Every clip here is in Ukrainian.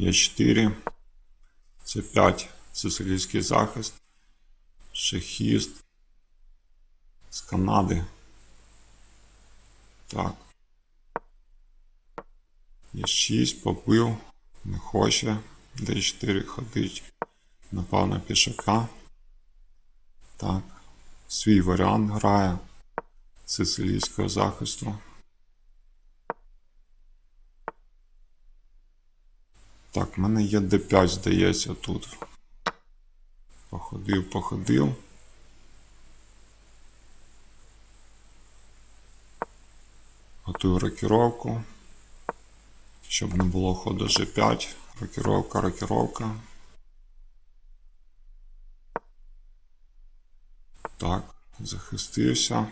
Є4. С5 сицилійський захист. Шахіст. З Канади. Так. Є6 побив. Не хоче. Д4 ходить. Напав на пішака. Так. Свій варіант грає сицилійського захисту. Так, в мене є D5, здається, тут. Походив, походив. Готую рокіровку. Щоб не було ходу G5. Рокіровка, рокіровка. Так, захистився.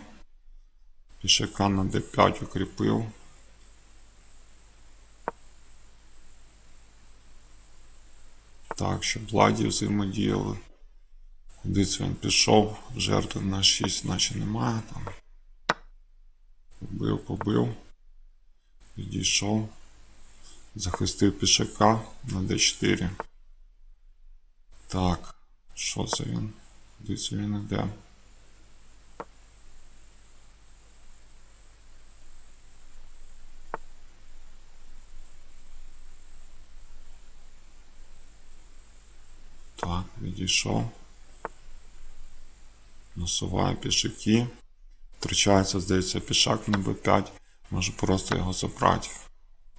Пішака на D5 укріпив. Так, щоб владі взаємодіяли. Куди це він пішов? Жертви на 6, наче немає там. Побив, побив. Підійшов. Захистив пішака на D4. Так, що це він? Куди це він іде? Так, відійшов. Насуваю пішаки. Втрачається, здається, пішак на b5. Можу просто його забрати.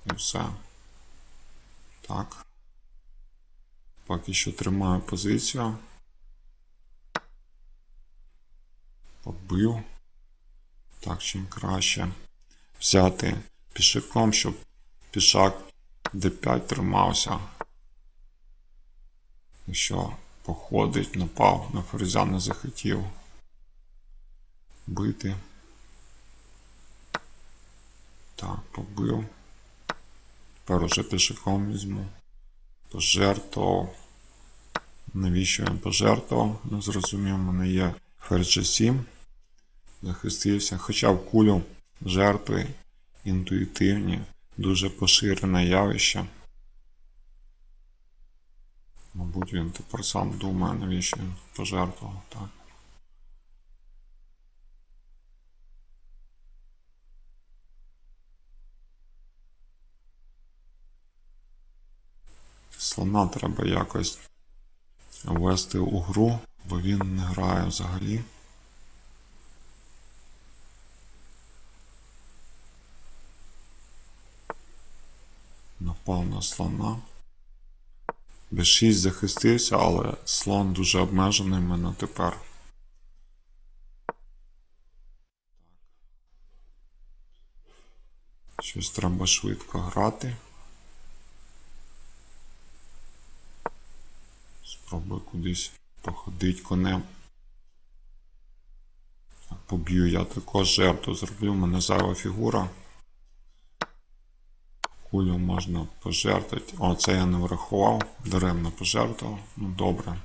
І все. Так. Поки що тримаю позицію. Побив. Так, чим краще. Взяти пішаком, щоб пішак d5 тримався. Якщо походить, напав на ферзя не захотів бити. Так, побив. Тепер уже пішаком візьму. Пожертвував. Навіщо він пожертвував? Не зрозумів, у мене є ферзь G7. Захистився. Хоча в кулю жертви інтуїтивні, дуже поширене явище. Мабуть, він тепер сам думає, навіщо він пожертвував, так. Слона треба якось ввести у гру, бо він не грає взагалі. Напав на слона. B6 захистився, але слон дуже обмежений мене тепер. Щось треба швидко грати. Спробую кудись походити конем. Поб'ю я також жертву зроблю, в мене зайва фігура. Кулю можна пожертвувати. О, це я не врахував. Даремно пожертвував. Ну добре.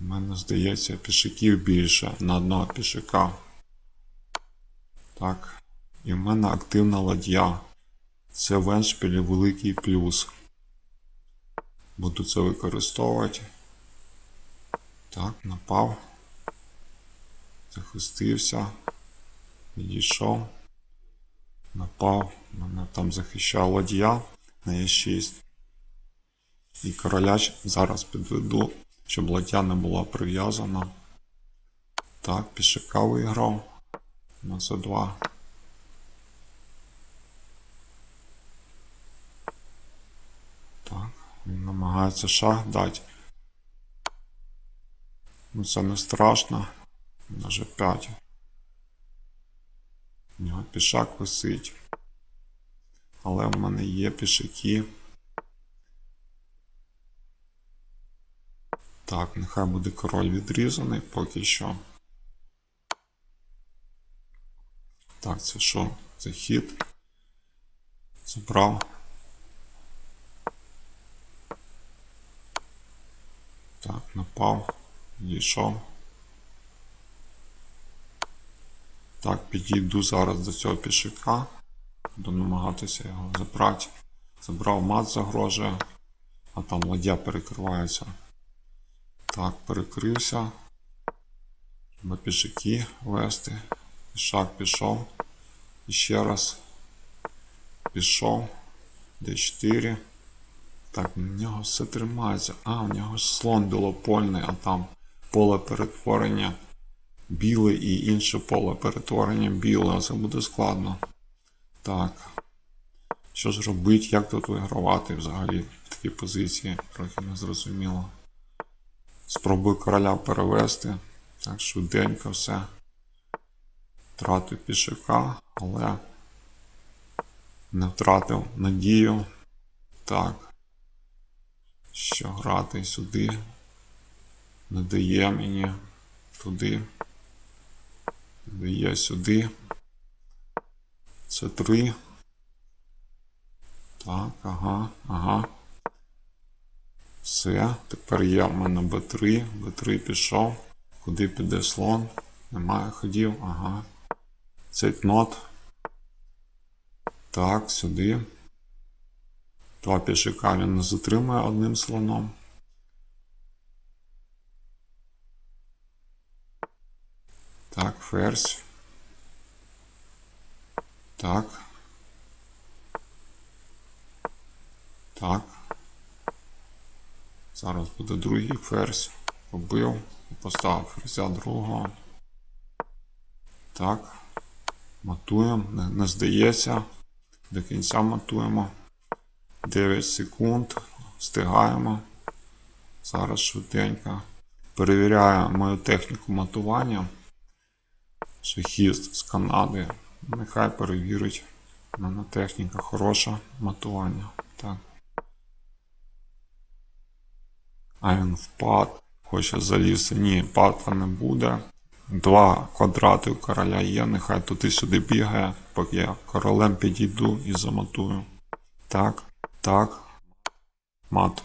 У мене здається пішаків більше на одного пішака. Так. І в мене активна ладья. Це в Еншпілі великий плюс. Буду це використовувати. Так, напав. Захистився. Відійшов. Напав, мене там захищав ладья на Е6. І короляч зараз підведу, щоб ладья не була прив'язана. Так, пішака виграв на С2. Так, він намагається шах дати. Ну це не страшно. На G5. У нього пішак висить. Але в мене є пішаки. Так, нехай буде король відрізаний поки що. Так, це що? Це хід. Забрав. Так, напав, дійшов. Так, підійду зараз до цього пішака. Буду намагатися його забрати. Забрав мат загрожує, а там ладья перекривається. Так, перекрився. Треба пішаки вести. Пішак пішов. І ще раз. Пішов. Д4. Так, в нього все тримається. А, в нього слон білопольний, а там поле перетворення біле і інше поле перетворення біле. Це буде складно. Так. Що ж робити, як тут вигравати взагалі в такій позиції? Трохи не зрозуміло. Спробую короля перевести. Так, швиденько все. Втратив пішака, але не втратив надію. Так. Що грати сюди? Не дає мені туди. Дає сюди. Це три. Так, ага, ага. Все, тепер є в мене Б3. Б3 пішов. Куди піде слон? Немає ходів, ага. Цей нот. Так, сюди. Два пішака він не затримує одним слоном. Так, ферзь. Так. Так. Зараз буде другий ферзь. Побив поставив ферзя другого. Так. Матуємо, не, не здається. До кінця матуємо. 9 секунд. Встигаємо. Зараз швиденько. Перевіряю мою техніку матування. Шахіст з Канади. Нехай перевірить. Техніка хороша матування. Так. А він впад. Хоче залізти. Ні, падка не буде. Два квадрати у короля є, нехай туди-сюди бігає, поки я королем підійду і заматую. Так, так. Мат.